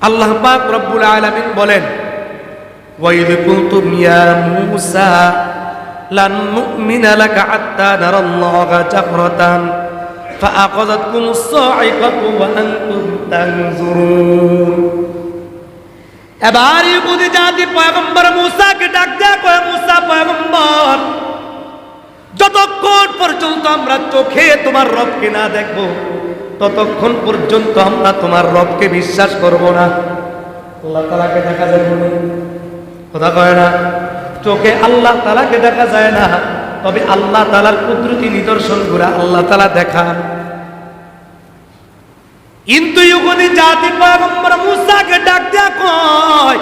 আল্লাহ পাক রব্বুল আলামিন বলেন ওয়াইদ কুনতুম ইয়া মূসা লান নু'মিনা লাকা হাত্তা নারাল্লাহা জাহরাতান فأخذتكم الصاعقة وأنتم تنظرون এবার ইহুদি জাতি পয়গম্বর মুসাকে ডাক দেয়া কয় মুসা পয়গম্বর যতক্ষণ পর্যন্ত আমরা চোখে তোমার রবকে না দেখব ততক্ষণ পর্যন্ত আমরা তোমার রবকে বিশ্বাস করব না। আল্লাহ তালাকে দেখা যায় না কথা কয় না? চোখে আল্লাহ তালাকে দেখা যায় না। তবে আল্লাহ তালার কুদরতি নিদর্শনগুলা আল্লাহ তালা দেখান কিন্তু ইহুদি জাতি পয়গম্বর মুসাকে ডাক দেয়া কয়,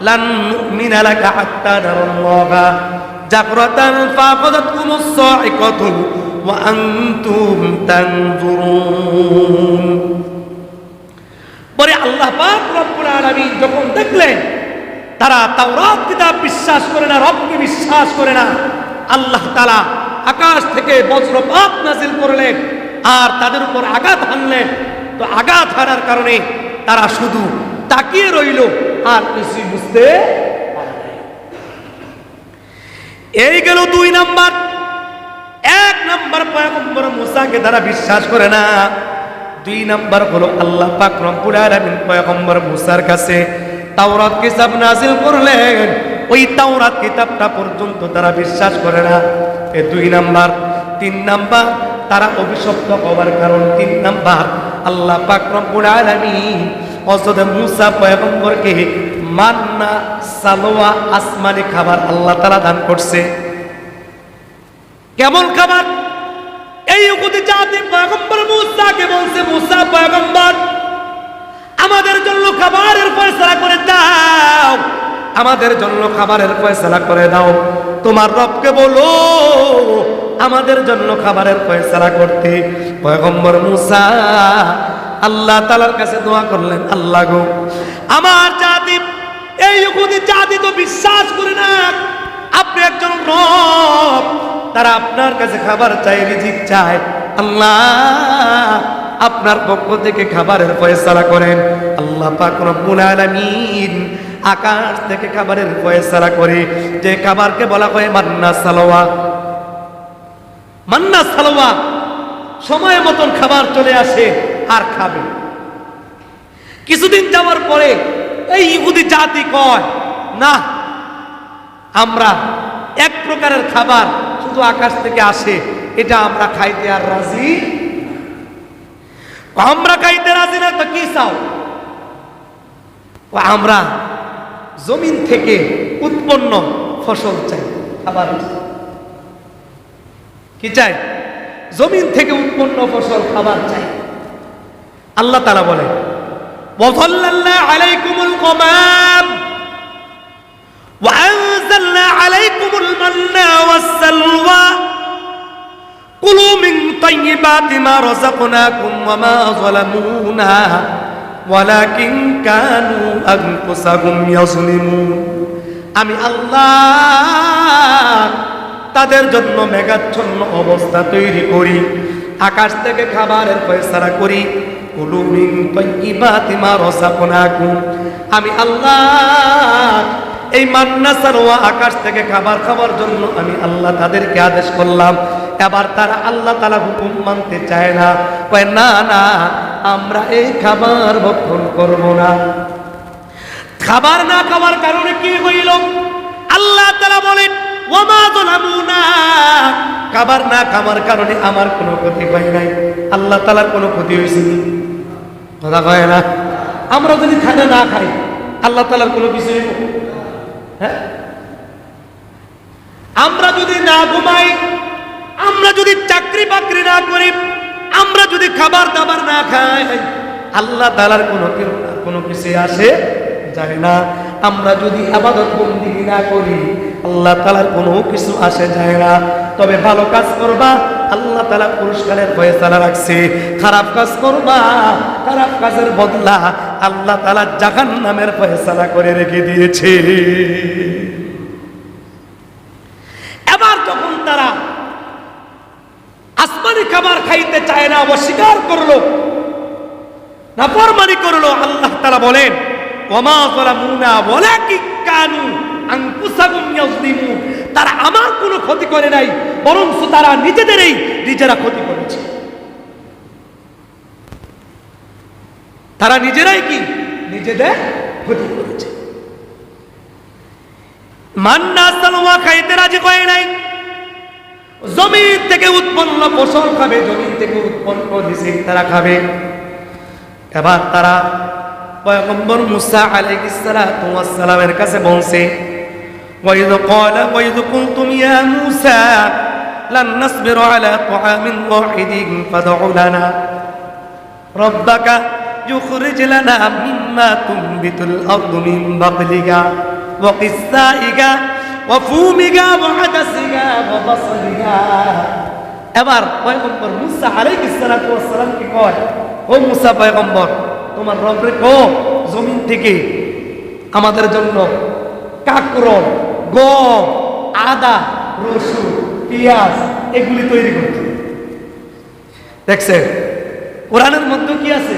লান নুমিনা লাকা হাত্তা ওয়া আনতুম তানজুরুন পরে আল্লাহ পাক রব্বুল আলামিন যখন দেখলেন, তারা তাওরাত কিতাব বিশ্বাস করে না, রবকে বিশ্বাস করে না, আল্লাহ তাআলা আকাশ থেকে বজ্রপাত নাজিল করলেন আর তাদের উপর আঘাত হানলেন। তো আঘাত হানার কারণে তারা শুধু তাকিয়ে রইল, আর কিছুই বুঝতে এই গেল দুই নাম্বার এক নাম্বার পয়গম্বর মুসাকে তারা বিশ্বাস করে না, দুই নাম্বার হলো আল্লাহ পাক রব্বুল আলামিন পয়গম্বর মুসার কাছে তাওরাত কিতাব নাজিল করলেন। ওই তাওরাত কিতাবটা পর্যন্ত তারা বিশ্বাস করে না এই দুই নাম্বার। তিন নাম্বার, তারা অভিশপ্ত হওয়ার কারণ। তিন নাম্বার, আল্লাহ পাক রব্বুল আলামিন হযরত মুসা পয়গম্বরকে মান্না সালোয়া আসমানি খাবার আল্লাহ তাআলা দান করছে। কেমন খাবার? এই উকুতি জাতি পয়গম্বর মুসাকে বলছে, মুসা পয়গম্বর, আমাদের জন্য খাবারের ফয়সালা করে দাও। আমাদের জন্য খাবারের ফয়সালা করে দাও। তোমার রবকে বলো, আমাদের জন্য খাবারের ফয়সালা করতে। পয়গম্বর মুসা আল্লাহ তালার কাছে দোয়া করলেন, আল্লাহ গো, আমার জাতি, এই জাতি তো বিশ্বাস করে না। আপনি একজন রব তারা আপনার কাছে খাবার চাই রিজিক চায়। আল্লাহ, আপনার পক্ষ থেকে খাবারের ফয়সালা করেন। আল্লাহ পাক রব্বুল আলামিন আকাশ থেকে খাবারের ফয়সালা করে। যে খাবারকে বলা হয় মান্না সালোয়া। মান্না সালোয়া, সময় মতন খাবার চলে আসে, আর খাবে। কিছুদিন যাওয়ার পরে এই ইহুদি জাতি কয় না আমরা এক প্রকারের খাবার তো আকাশ থেকে আসে, এটা আমরা খাইতে আর রাজি আমরা খাইতে রাজি না, তো কি চাও? আমরা জমিন থেকে উৎপন্ন ফসল চাই, খাবার কি চাই? জমিন থেকে উৎপন্ন ফসল, খাবার চাই। আল্লাহ তারা বলে আলাইকুমুল কমাম الغمام وأنزلنا عليكم المن والسلوى كلوا من طيبات ما رزقناكم وما ظلمونا ولكن كانوا أنفسهم يظلمون আমি আল্লাহ তাদের জন্য মেঘাচ্ছন্ন অবস্থা তৈরি করি আকাশ থেকে খাবারের ফয়সালা করি কুলু মিন তাইয়্যিবাতি মা রাযাকনাকুম আমি আল্লাহ এই মান্না সারোয়া আকাশ থেকে খাবার খাওয়ার জন্য আমি আল্লাহ তাদেরকে আদেশ করলাম। এবার তারা আল্লাহ তালা হুকুম মানতে চায় না। কয়, না না, আমরা এই খাবার ভক্ষণ করব না। খাবার না খাওয়ার কারণে কি হইল? আল্লাহ তালা বলেন খাবার না খাওয়ার কারণে আমার কোনো ক্ষতি হয় নাই। আল্লাহ তালার কোনো ক্ষতি হয়েছে? কথা কয় না? আমরা যদি খানা না খাই, আল্লাহ তালার কোনো হইব? হ্যাঁ? আমরা যদি না ঘুমাই, আমরা যদি চাকরি বাকরি না করি, আমরা যদি খাবার দাবার না খাই, আল্লাহ তালার কোনো কোনো কিছু আসে? যায় না। আমরা যদি আবাদত বন্দি না করি, আল্লাহ তালার কোনো কিছু আসে? যায় না। তবে ভালো কাজ করবা, আল্লাহ তালা পুরস্কারের ফয়সালা রাখছে। খারাপ কাজ করবা, খারাপ কাজের বদলা আল্লাহ তালা জাহান নামের ফয়সালা করে রেখে দিয়েছে। এবার যখন তারা আসমানি খাবার খাইতে চায় না, অস্বীকার করল, নাফরমানি করল, আল্লাহ তাআলা বলেন, ওমা যালামুনা ওয়ালাকিন কানু আনফুসাহুম ইয়াজলিমুন তারা আমার কোনো ক্ষতি করে নাই বরং তারা নিজেদেরই নিজেরা ক্ষতি করেছে। তারা নিজেরাই কি? নিজেদের ক্ষতি করেছে। মান্না খাইতে রাজি করে নাই। জমি থেকে উৎপন্ন ফসল খাবে জমি থেকে উৎপন্ন রিজিক তারা খাবে। এবার তারা পয়গম্বর মুসা আলাইহিসসালামের কাছে বলছে ওয়াইদ ক্বালা ওয়াইদ কুনতুম ইয়া মুসা, লান নাসবিরু আলা তুআমিন ওয়াহিদিন ফাদউ লানা। রাব্বাকা يخرج لنا مما تنبت الأرض من بقلها وقثائها وفومها وعدسها وبصلها এবার পয়গম্বর মুসা আলাইহিস সালাতু ওয়াস সালাম কি কয় ও মুসা পয়গম্বর তোমার রব রে কো জমিন থেকে আমাদের জন্য কাকরল গম আদা রসুন পেঁয়াজ এগুলি তৈরি করতে দেখছেন কোরআনের মধ্যে কি আছে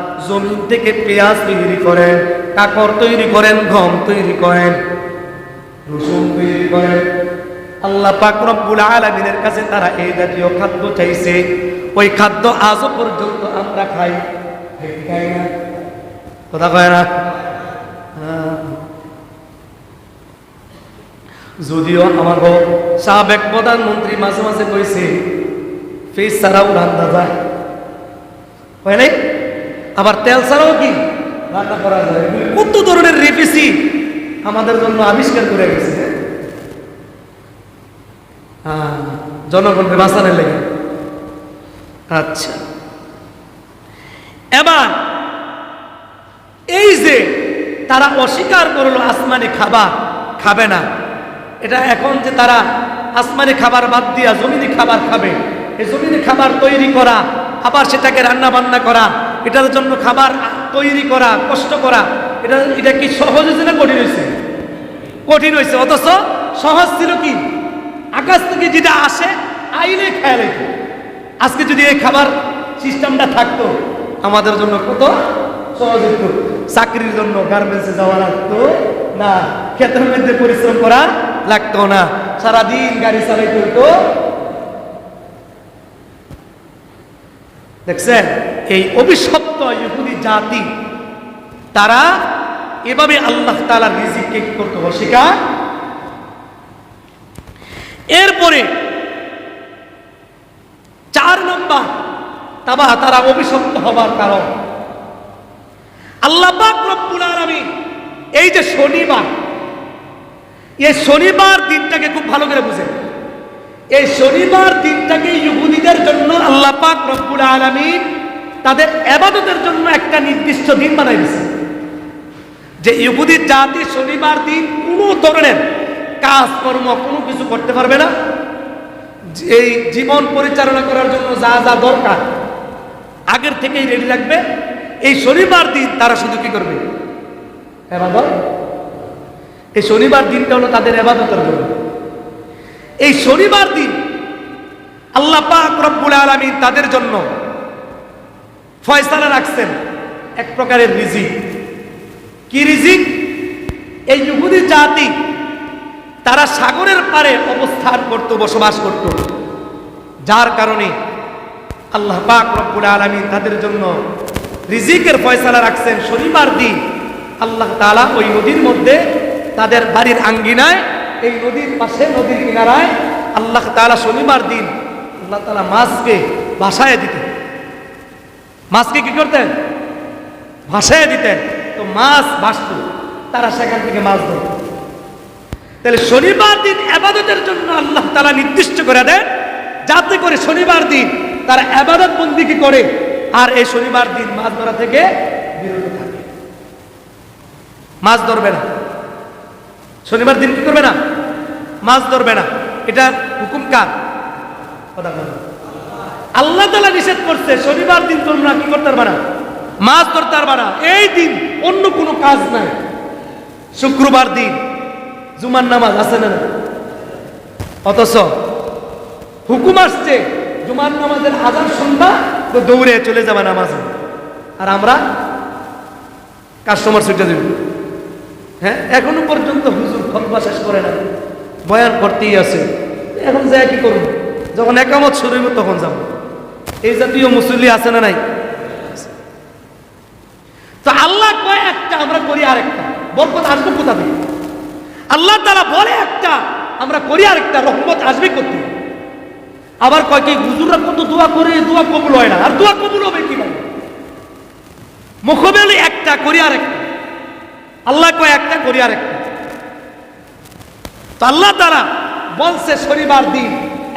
জমিন থেকে পেঁয়াজ তৈরি করেন কাকর তৈরি করেন, গম তৈরি করেন, রসুন তৈরি করেন। আল্লাহ পাক রব্বুল আলামিনের কাছে তারা এই জাতীয় খাদ্য চাইছে। ওই খাদ্য আজও পর্যন্ত আমরা খাই। কথা কয় না। যদিও আমার সাবেক প্রধানমন্ত্রী মাঝে মাঝে কইছে, ফিস ছাড়াও রান্না যায়। হয় নাই? আবার তেল ছাড়াও কি? রান্না করা যায়। কত ধরনের রেপিসি আমাদের জন্য আবিষ্কার করে গেছে হ্যাঁ? জনগণকে বাঁচানোর লেগে আচ্ছা। এবার, এই যে তারা অস্বীকার করল আসমানি খাবার খাবে না, এটা এখন যে তারা আসমানি খাবার বাদ দিয়া জমিনি খাবার খাবে, এই জমিনি খাবার তৈরি করা, আবার সেটাকে রান্না বান্না করা এটার জন্য খাবার তৈরি করা, কষ্ট করা, এটা এটা কি সহজ হয়েছে না কঠিন হয়েছে? কঠিন হয়েছে, অথচ সহজ ছিল কি? আকাশ থেকে যেটা আসে, আইলে খেয়াল আজকে যদি এই খাবার সিস্টেমটা থাকতো, আমাদের জন্য কত সহজ হতো চাকরির জন্য গার্মেন্টসে যাওয়া লাগতো না, ক্ষেতের মধ্যে পরিশ্রম করা লাগতো না। সারাদিন গাড়ি চালাইতে হতো দেখছেন? এই অভিশপ্ত ইহুদি জাতি, তারা এভাবে আল্লাহ তালা রিজিককে করতে অস্বীকার? এরপরে চার নম্বর তাবা, তারা অভিশপ্ত হবার কারণ। আল্লাহ আলামিন এই যে শনিবার, এই শনিবার দিনটাকে খুব ভালো করে বুঝে এই শনিবার দিনটাকে ইহুদিদের জন্য আল্লাহ পাক রব্বুল আলামিন তাদের এবাদতের জন্য একটা নির্দিষ্ট দিন বানাই দিয়েছে যে ইহুদির জাতি শনিবার দিন কোনো ধরনের কাজকর্ম, কোনো কিছু করতে পারবে না। এই জীবন পরিচালনা করার জন্য যা যা দরকার, আগের থেকেই রেডি রাখবে এই শনিবার দিন তারা শুধু কি করবে? এবাদত এই শনিবার দিনটা হলো তাদের এবাদতের জন্য এই শনিবার দিন আল্লাহ পাক রব্বুল আলামিন তাদের জন্য ফয়সালা রাখছেন এক প্রকারের রিজিক। কি রিজিক? এই ইহুদি জাতি তারা সাগরের পারে অবস্থান করত, বসবাস করত। যার কারণে আল্লাহ পাক রব্বুল আলামিন তাদের জন্য রিজিকের ফয়সালা রাখছেন। শনিবার দিন আল্লাহ তাআলা ওই নদীর মধ্যে তাদের বাড়ির আঙ্গিনায়, এই নদীর পাশে নদীর কিনারায় আল্লাহ তাআলা শনিবার দিন আল্লাহ তাআলা মাছকে বাসায় দিতেন। মাছকে কি করতেন? ভাসায় দিতেন। তো মাছ ভাসত, তারা সেখান থেকে মাছ ধরত। তাহলে শনিবার দিন আবাদতের জন্য আল্লাহ তারা নির্দিষ্ট করে দেন, যাতে করে শনিবার দিন তারা আবাদত বন্দিকে করে, আর এই শনিবার দিন মাছ ধরা থেকে বিরত থাকে। মাছ ধরবে না। শনিবার দিন কি করবে না? মাছ ধরবে না। এটা হুকুম কার? কথা। আল্লাহ তালা নিষেধ করছে, শনিবার দিন তোমরা কি করতে পারবে না? মাছ ধরতে পারবে না। এই দিন অন্য কোনো কাজ নাই। শুক্রবার দিন জুমার নামাজ আছে না? অথচ হুকুম আসছে, জুমার নামাজের আজান শুনবা তো দৌড়ে চলে যাবে নামাজে। আর আমরা কাস্টমার ছুটে দেব হ্যাঁ এখনও পর্যন্ত হুজুর খতবা শেষ করে না বয়ান করতেই আছে। এখন যায় কি করব? যখন একামত শুরু তখন যাব। এই জাতীয় মুসল্লি আছে না নাই? তো আল্লাহ কয় একটা, আমরা করি আরেকটা। বরকত আসবে কোথা থেকে? আল্লাহ তারা বলে একটা, আমরা করি আরেকটা, রহমত আসবে করতে আবার কয় কি, হুজুররা কত দোয়া করে, দোয়া কবুল হয় না। আর দোয়া কবুল হবে কীভাবে? মুখবেলি একটা, করি আরেকটা। আল্লাহ কয় একটা, করি আরেকটা। তো আল্লাহ তারা বলছে, শনিবার দিন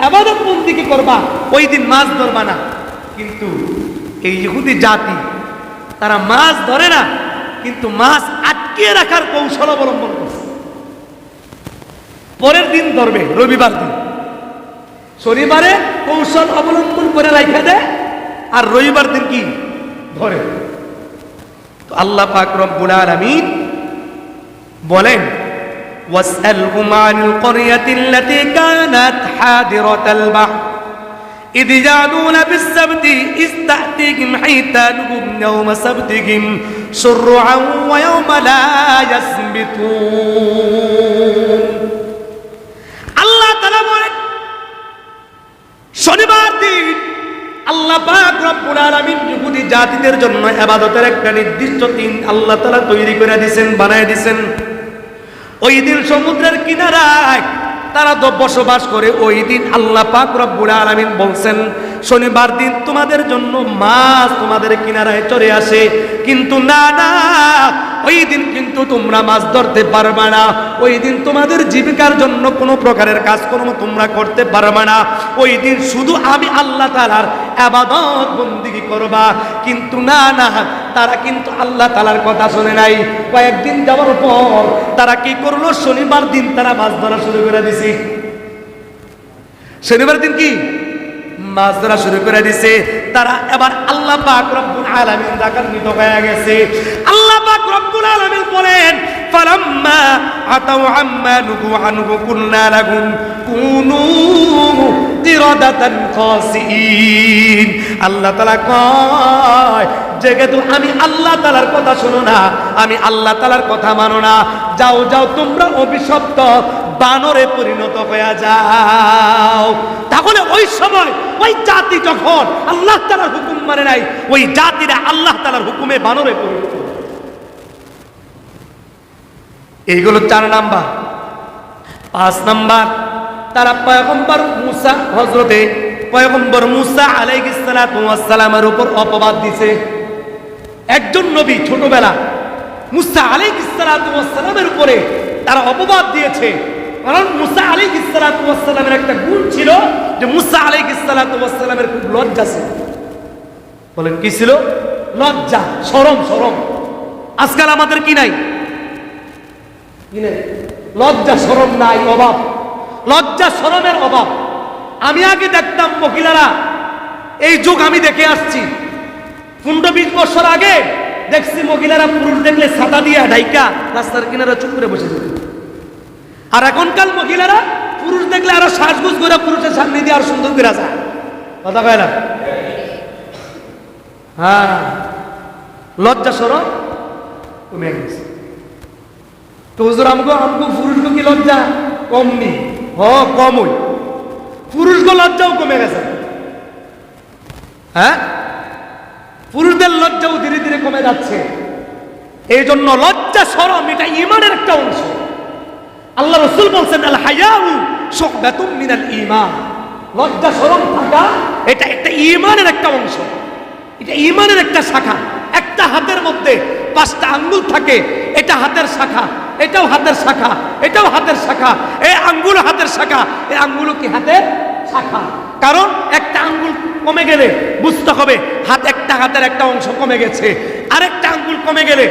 এবাদত বন্দিকে করবা, ওই দিন মাছ ধরবা না। কিন্তু এই ইহুদি জাতি তারা মাছ ধরে না কিন্তু মাছ আটকে রাখার কৌশল অবলম্বন করছে পরের দিন ধরবে রবিবার দিন শনিবারে কৌশল অবলম্বন করে রাখা দেয় আর রবিবার দিন কি ধরে তো আল্লাহ পাক রব্বুল আলামিন বলেন واسألهم عن القرية التي كانت حاضرة البحر إذ يعدون بالسبت إذ تأتيهم حيتانهم يوم سبتهم شرعا ويوم لا يسبتون আল্লাহ তালা বলেন শনিবার দিন আল্লাহ পাক রব্বুল আলামিন ইহুদি জাতিদের জন্য ইবাদতের একটা নির্দিষ্ট দিন আল্লাহ তাআলা তৈরি করে দিবেন বানায় দিবেন ওই দিন সমুদ্রের কিনারায় তারা তো বসবাস করে, ওই দিন আল্লাহ পাক রব্বুল আলামিন বলছেন, শনিবার দিন তোমাদের জন্য মাছ তোমাদের কিনারায় চলে আসে। কিন্তু না না ওই দিন কিন্তু তোমরা মাছ ধরতে পারবে না। ওই দিন তোমাদের জীবিকার জন্য কোনো প্রকারের কাজকর্ম তোমরা করতে পারবে না। ওই দিন শুধু আমি আল্লাহ তালার আবাদত বন্দিগি করবা। কিন্তু না না, তারা কিন্তু আল্লাহ তালার কথা শুনে নাই। কয়েকদিন যাওয়ার পর তারা কি করল? শনিবার দিন তারা মাছ ধরা শুরু করে দিছি। শনিবার দিন কি? মাছ ধরা শুরু করে দিছে। তারা এবার আল্লাহ পাক রব্বুল আলামিন ডাকান্বিত হয়ে গেছে। আল্লাহ পাক রব্বুল আলামিন বলেন, ফালাম্মা আতাউ আম্মা নুহু আনহু কুলনা লাহুম কুনু খাসিন আল্লাহ তাআলা কয়, যেহেতু আমি আল্লাহ তালার কথা শোনো না, আমি আল্লাহ তালার কথা মানো না। যাও যাও, তোমরা অভিশপ্ত বানরে পরিণত হয়ে যাও। তাহলে ওই সময় ওই জাতি যখন আল্লাহ তালার হুকুম মানে নাই, ওই জাতিরা আল্লাহ তালার হুকুমে বানরে পরিণত এইগুলো চার নাম্বার। পাঁচ নাম্বার, তারা পয়গম্বর মুসা হজরতে পয়গম্বর মুসা ওয়াস উপর অপবাদ দিছে। একজন নবী ছোটবেলা মুসা ওয়াস উপরে তারা অপবাদ দিয়েছে। কারণ মুসা আলাইহিস সালাতু ওয়াস একটা গুণ ছিল যে মুসা ওয়াস সালামের খুব লজ্জা ছিল। বলেন, কি ছিল? লজ্জা, শরম শরম। আজকাল আমাদের কি নাই? লজ্জা, শরম নাই, অভাব। লজ্জা, শরমের অভাব। আমি আগে দেখতাম মহিলারা, এই যুগ আমি দেখে আসছি। পনেরো বিশ বছর আগে দেখছি মহিলারা পুরুষ দেখলে ছাতা দিয়া ঢাইকা রাস্তার কিনারা চুপ করে বসে যেত আর এখনকার মহিলারা পুরুষ দেখলে আরও শ্বাসগুজ করে পুরুষের সামনে দিয়ে আর সুন্দর করে যায়। কথা কয় না? হ্যাঁ। লজ্জা সরম কমে গেছে। তো হুজুর, আমগো আমগো পুরুষগো কি লজ্জা? কমনি হ কমই পুরুষগো লজ্জাও কমে গেছে। হ্যাঁ? পুরুষদের লজ্জাও ধীরে ধীরে কমে যাচ্ছে। এই জন্য লজ্জা সরম এটা ইমানের একটা অংশ। আল্লাহ রসুল বলছেন, আল হায়াউ মিনাল ঈমান। লজ্জা থাকা, এটা একটা ইমানের একটা অংশ। এটা ইমানের একটা শাখা। একটা হাতের মধ্যে পাঁচটা আঙ্গুল থাকে, এটা হাতের শাখা, এটাও হাতের শাখা, এটাও হাতের শাখা এই আঙ্গুল হাতের শাখা এই আঙ্গুল কি হাতের শাখা? কারণ একটা আঙ্গুল কমে গেলে বুঝতে হবে, হাত একটা হাতের একটা অংশ কমে গেছে, আরেকটা আঙ্গুল কমে গেলে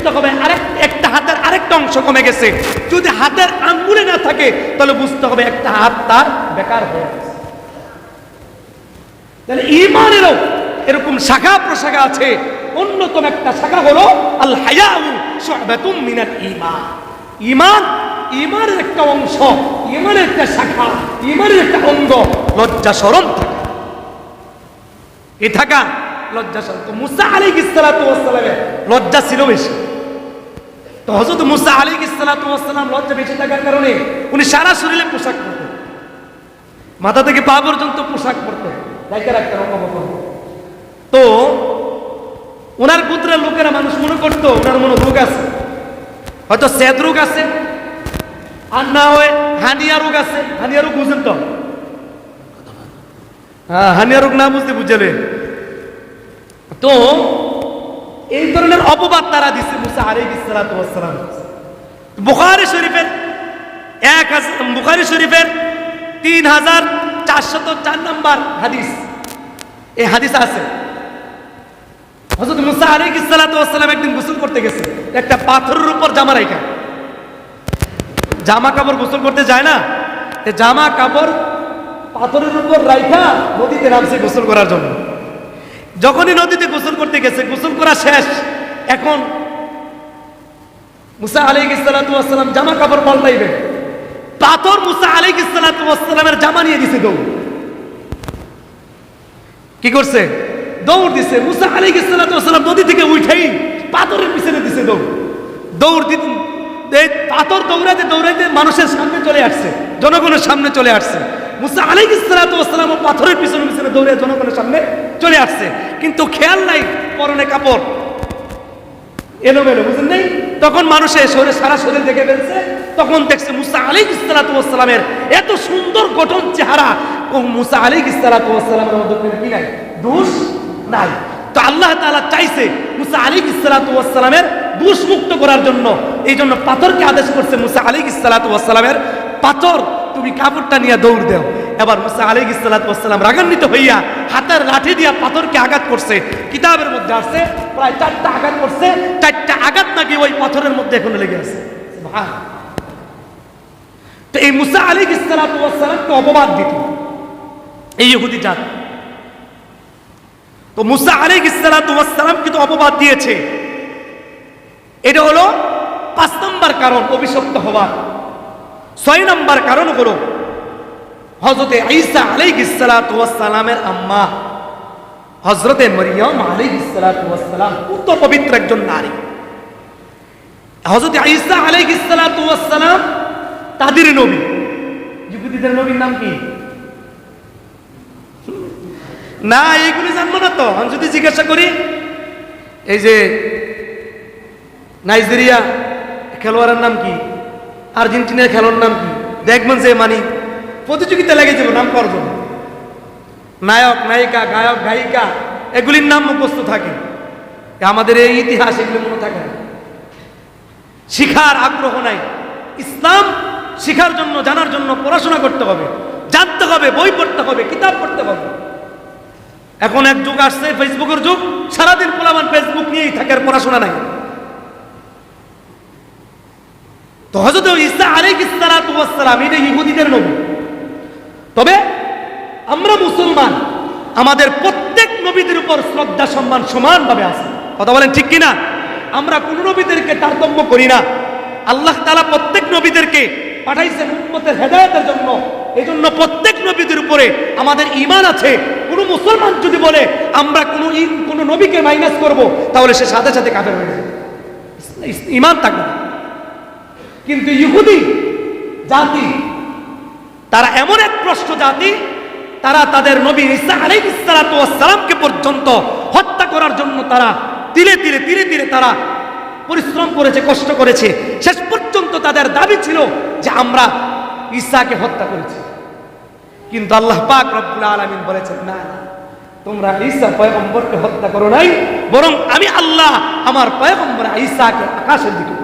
বুঝতে হবে, আরেক, একটা হাতের আরেকটা অংশ কমে গেছে। যদি হাতের আঙ্গুলে না থাকে, তাহলে বুঝতে হবে একটা হাত তার বেকার হয়ে গেছে। তাহলে ইমানেরও এরকম শাখা প্রশাখা আছে। অন্যতম একটা শাখা হলো আল হায়াউ মিনাল ঈমানের একটা অংশ, ঈমানের একটা শাখা, ঈমানের একটা অঙ্গ, লজ্জা থাকা। এ থাকা লজ্জা শরম তো মুসা সালাতু লজ্জা ছিল বেশি। তো হযরত মুসা ওয়াস সালাম লজ্জা বেশি থাকার কারণে উনি সারা শরীরে পোশাক পরতেন। মাথা থেকে পা পর্যন্ত পোশাক পরতেন। লাইকা রাখতেন অঙ্গবন্ধ তো ওনার পুত্রের লোকেরা মানুষ মনে করতো ওনার মনে রোগ আছে। হয়তো সেদ রোগ আছে আর না হয় হানিয়া রোগ আছে। হানিয়া রোগ বুঝেন তো? হ্যাঁ হানিয়া রোগ না বুঝতে বুঝলে তো এই ধরনের অপবাদ তারা দিছে মুসা সালাতু ওয়াস সালাম। শরীফের এক বুখারী শরীফের তিন হাজার চারশত চার নম্বর হাদিস। এই হাদিস আছে হজরত মুসা আলাইহিস সালাতু ওয়াস একদিন গোসল করতে গেছে, একটা পাথরের উপর জামা রাইখা। জামা কাপড় গোসল করতে যায় না জামা কাপড় পাথরের উপর রাইখা নদীতে নামছে গোসল করার জন্য। যখনই নদীতে গোসল করতে গেছে, গোসল করা শেষ। এখন মুসা ওয়াস সালাম জামা কাপড় পাল্টাইবে। পাথর মুসা ওয়াস সালামের জামা নিয়ে দিছে দৌড়। কি করছে? দৌড় দিছে। মুসা ওয়াস সালাম নদী থেকে উঠেই পাথরের পিছনে দিছে দৌড়। দৌড় দিতে পাথর দৌড়াতে দৌড়াতে মানুষের সামনে চলে আসছে, জনগণের সামনে চলে আসছে। মুসা ওয়াস সালাম পাথরের পিছনে পিছনে দৌড়ে জনগণের সামনে চলে আসছে। কিন্তু খেয়াল নাই, পরনে কাপড়। এলোমেলো বুঝলেন নাই? তখন মানুষের শরীরে, সারা শরীর দেখে ফেলছে। তখন দেখছে মুসা আলী ইসলাতামের এত সুন্দর গঠন চেহারা। ও মুসা আলী ইসলাতামের মধ্যে কি নাই? দোষ নাই। তো আল্লাহ তাআলা চাইছে মুসা আলী ইসলাতামের দোষ মুক্ত করার জন্য। এই জন্য পাথরকে আদেশ করছে মুসা আলী ইসলাতামের পাথর তুমি কাপড়টা নিয়ে দৌড় দাও। এবার মুসা আলী ইসলাতাম রাগান্বিত হইয়া হাতের লাঠি দিয়া পাথরকে আঘাত করছে। কিতাবের মধ্যে আসছে প্রায় চারটা আঘাত করছে, চারটা আঘাত নাকি ওই পাথরের মধ্যে এখনও লেগে আছে। তো এই মুসা আলী ইসলাতামকে অপবাদ দিত। এই তো মুসা আলী ইসলাতাম কিন্তু অপবাদ দিয়েছে। এটা হলো পাঁচ নম্বর কারণ অভিশপ্ত হওয়ার ছয় নম্বর কারণ হলো হজরতে ঈসা আলাইহিসসালামের আম্মা হজরতে মরিয়ম আলাইহিসসালাম কত পবিত্র একজন নারী। হজরতে ঈসা আলাইহিসসালাম তাদের নবী। ইহুদিদের নবীর নাম কি? না, এইগুলি জানব না তো। আমি যদি জিজ্ঞাসা করি, এই যে নাইজেরিয়া খেলোয়াড়ের নাম কি? আর্জেন্টিনার খেলোয়াড় নাম কি? দেখবেন যে মানি প্রতিযোগিতা লেগে যাবে নাম করার জন্য নায়ক, নায়িকা, গায়ক, গায়িকা, এগুলির নাম মুখস্থ থাকে। আমাদের এই ইতিহাস এগুলি মনে থাকে শিখার আগ্রহ নাই। ইসলাম শিখার জন্য, জানার জন্য পড়াশোনা করতে হবে। জানতে হবে, বই পড়তে হবে, কিতাব পড়তে হবে। এখন এক যুগ আসছে ফেসবুকের যুগ। সারাদিন পোলামান ফেসবুক নিয়েই থাকে আর পড়াশোনা নাই। তো হজরত ইসা আলাইহ ইসলাম এটা ইহুদিদের নবী। তবে আমরা মুসলমান, আমাদের প্রত্যেক নবীদের উপর শ্রদ্ধা, সম্মান সমানভাবে আছে। কথা বলেন ঠিক কিনা? আমরা কোন নবীদেরকে তারতম্য করি না। আল্লাহ তালা প্রত্যেক নবীদেরকে পাঠাইছেন উম্মতের হেদায়তের জন্য। এই জন্য প্রত্যেক নবীদের উপরে আমাদের ইমান আছে। কোনো মুসলমান যদি বলে, আমরা কোনো কোনো নবীকে মাইনাস করব, তাহলে সে সাথে সাথে কাফের হয়ে যাবে। ইমান থাকবে। কিন্তু ইহুদি জাতি, তারা এমন এক প্রশ্ন জাতি, তারা তাদের নবী ঈসা আলাইহিসসালামকে পর্যন্ত হত্যা করার জন্য তারা তিলে তিলে তিলে তিলে তারা পরিশ্রম করেছে, কষ্ট করেছে। শেষ পর্যন্ত তাদের দাবি ছিল যে আমরা ঈসাকে হত্যা করেছি। কিন্তু আল্লাহ পাক রব্বুল আলামিন বলেছেন, না তোমরা ঈসা পয়গম্বরকে হত্যা করো নাই, বরং আমি আল্লাহ আমার পয়গম্বর ঈসাকে আকাশের দিকে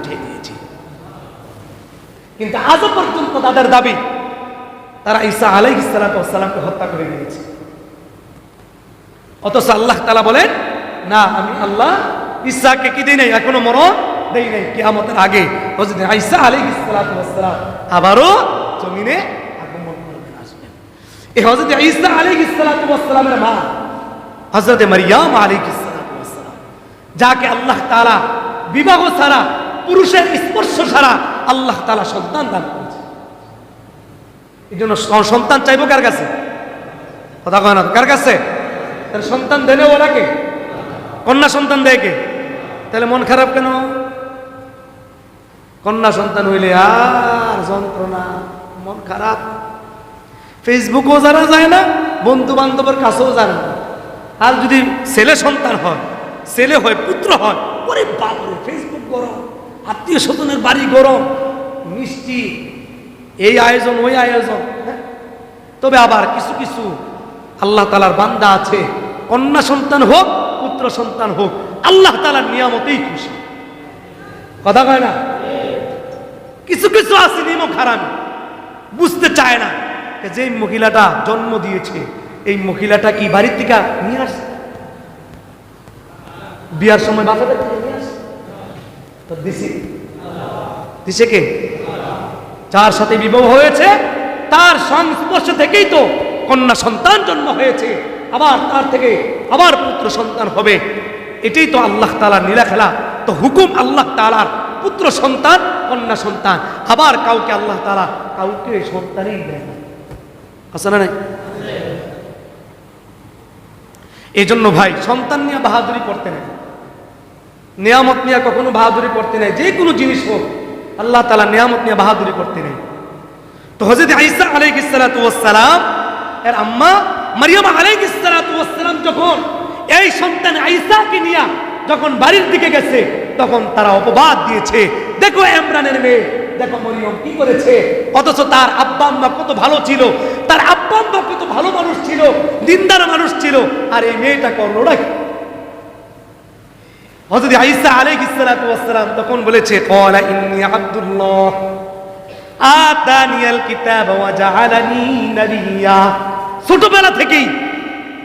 কিন্তু আজও পর্যন্ত তাদের দাবি, তারা ঈসা আলাইহ সালামকে হত্যা করে দিয়েছে। অথচ আল্লাহ তালা বলেন, না, আমি আল্লাহ ঈসাকে কি দিই নাই, এখনও মরণ দেই নাই, কিয়ামতের আগে। হযরত ঈসা ওয়াস সালাম আবারও জমিনে আগমন করবেন আসবেন এই হযরত ঈসা ওয়াস সালামের মা, হযরত মারিয়াম ওয়াস সালাম, যাকে আল্লাহ তাআলা বিবাহ ছাড়া, পুরুষের স্পর্শ ছাড়া আল্লাহ তাআলা সন্তান দান করেছে। এই জন্য সন্তান চাইব কার কাছে? কথা কয় না কার কাছে? তার সন্তান দেনে ওরাকে কন্যা সন্তান দেয় কে? তাহলে মন খারাপ কেন? কন্যা সন্তান হইলে আর যন্ত্রণা, মন খারাপ। ফেসবুকও যারা যায় না বন্ধু বান্ধবের কাছেও যায়। না আর যদি ছেলে সন্তান হয়, ছেলে হয়, পুত্র হয়, ওরে বাপরে ফেসবুক গরম। আত্মীয় স্বজনের বাড়ি গরম, মিষ্টি, এই আয়োজন, ওই আয়োজন হ্যাঁ? তবে আবার কিছু কিছু আল্লাহ তালার বান্দা আছে, কন্যা সন্তান হোক, পুত্র সন্তান হোক, আল্লাহ তালার নিয়ামতেই খুশি। কথা কয় না? কিছু কিছু আছে নিমক হারাম, বুঝতে চায় না। যে মহিলাটা জন্ম দিয়েছে, এই মহিলাটা কি বাড়ির থেকে নিয়ে আসছে বিয়ার সময় আসছে তো দিছি। দিছে কে? যার সাথে বিবাহ হয়েছে তার সংস্পর্শ থেকেই তো কন্যা সন্তান জন্ম হয়েছে আবার তার থেকে আবার পুত্র সন্তান হবে। এটাই তো আল্লাহ তালার নীলা খেলা। তো হুকুম আল্লাহ তালার পুত্র সন্তান কন্যা সন্তান। আবার কাউকে আল্লাহ তালা কাউকে সন্তানই দেয় না। আছে না এই জন্য ভাই সন্তান নিয়ে বাহাদুরি করতে নেই। নিয়ামত নিয়ে কখনো বাহাদুরি করতে নেই যে কোনো জিনিস হোক, আল্লাহ তালা নিয়ামত নিয়ে বাহাদুরি করতে নেই তো হজরত আইসা আলাইহিসসালাম এর আম্মা মারিয়াম আলাইহিসসালাম যখন এই সন্তান আইসাকে নিয়ে যখন বাড়ির দিকে গেছে, তখন তারা অপবাদ দিয়েছে, দেখো ইমরানের মেয়ে, দেখো মরিয়ম কি করেছে অথচ তার আব্বা আম্মা কত ভালো ছিল, তার আব্বা আম্মা কত ভালো মানুষ ছিল, দিনদার মানুষ ছিল, আর এই মেয়েটা করলোটা কি? হযরত ঈসা আলাইহিস সালাতু ওয়াস তখন বলেছে, ক্বালা ইন্নী আব্দুল্লাহ আতানিয়াল কিতাব ওয়া নাবিয়্যা ছোটবেলা থেকেই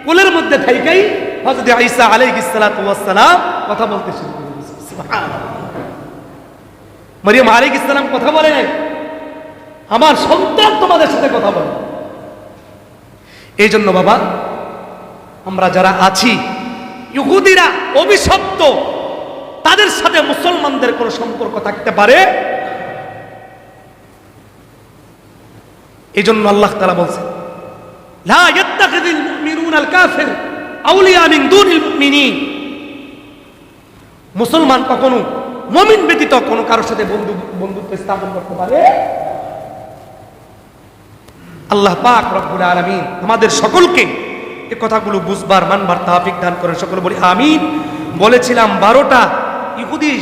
কোলের মধ্যে থাইকাই হযরত ঈসা আলাইহিস সালাতু কথা বলতে শুরু করে সুবহানাল্লাহ। মরিয়ম আলাইহিস সালাম কথা বলে নাই। আমার সন্তান তোমাদের সাথে কথা বলে। এই জন্য বাবা, আমরা যারা আছি, ইহুদিরা অভিশপ্ত তাদের সাথে মুসলমানদের কোনো সম্পর্ক থাকতে পারে? এই জন্য আল্লাহ তালা বলছে লা ইয়াত্তাখিযুল মুমিনুনা আল কাফির আউলিয়া দুনিল মুমিনিন। মুসলমান কখনো মমিন ব্যতীত কোনো কারোর সাথে বন্ধু, বন্ধুত্ব স্থাপন করতে পারে? আল্লাহ পাক রব্বুল আলামিন আমাদের সকলকে এ কথাগুলো বুঝবার, মানবার তাফিক দান করেন। সকলে বলি, আমিন। বলেছিলাম বারোটা ইহুদি